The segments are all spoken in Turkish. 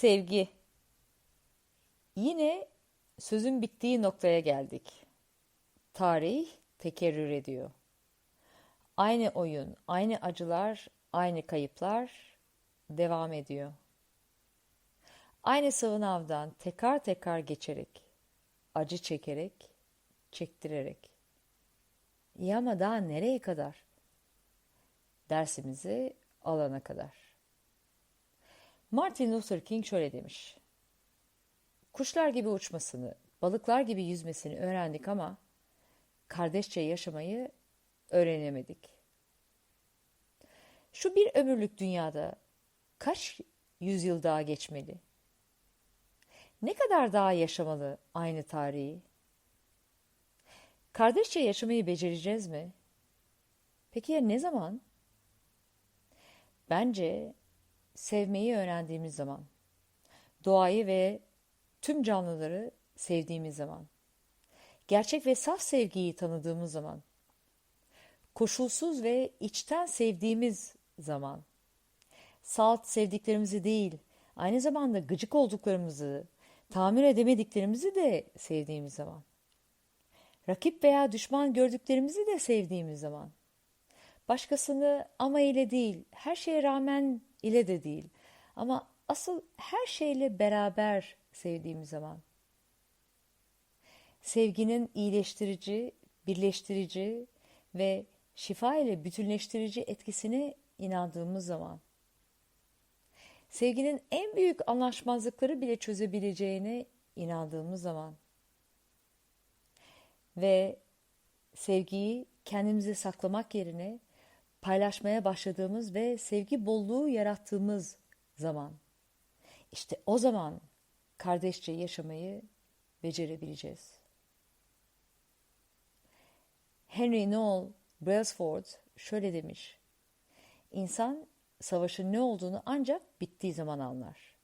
Sevgi. Yine sözün bittiği noktaya geldik. Tarih tekerrür ediyor. Aynı oyun, aynı acılar, aynı kayıplar devam ediyor. Aynı sığınavdan tekrar tekrar geçerek, acı çekerek, çektirerek. İyi ama daha nereye kadar? Dersimizi alana kadar. Martin Luther King şöyle demiş. Kuşlar gibi uçmasını, balıklar gibi yüzmesini öğrendik ama kardeşçe yaşamayı öğrenemedik. Şu bir ömürlük dünyada kaç yüzyıl daha geçmeli? Ne kadar daha yaşamalı aynı tarihi? Kardeşçe yaşamayı becereceğiz mi? Peki ya ne zaman? Bence sevmeyi öğrendiğimiz zaman, doğayı ve tüm canlıları sevdiğimiz zaman, gerçek ve saf sevgiyi tanıdığımız zaman, koşulsuz ve içten sevdiğimiz zaman, salt sevdiklerimizi değil, aynı zamanda gıcık olduklarımızı, tamir edemediklerimizi de sevdiğimiz zaman, rakip veya düşman gördüklerimizi de sevdiğimiz zaman, başkasını ama ile değil, her şeye rağmen ile de değil. Ama asıl her şeyle beraber sevdiğimiz zaman, sevginin iyileştirici, birleştirici ve şifa ile bütünleştirici etkisine inandığımız zaman, sevginin en büyük anlaşmazlıkları bile çözebileceğine inandığımız zaman ve sevgiyi kendimize saklamak yerine paylaşmaya başladığımız ve sevgi bolluğu yarattığımız zaman işte o zaman kardeşçe yaşamayı becerebileceğiz. Henry Noel Brailsford şöyle demiş. İnsan savaşın ne olduğunu ancak bittiği zaman anlar.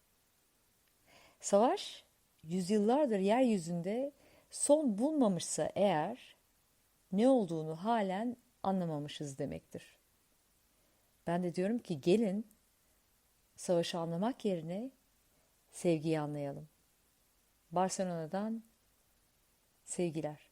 Savaş yüzyıllardır yeryüzünde son bulmamışsa eğer ne olduğunu halen anlamamışız demektir. Ben de diyorum ki gelin savaşı anlamak yerine sevgiyi anlayalım. Barcelona'dan sevgiler.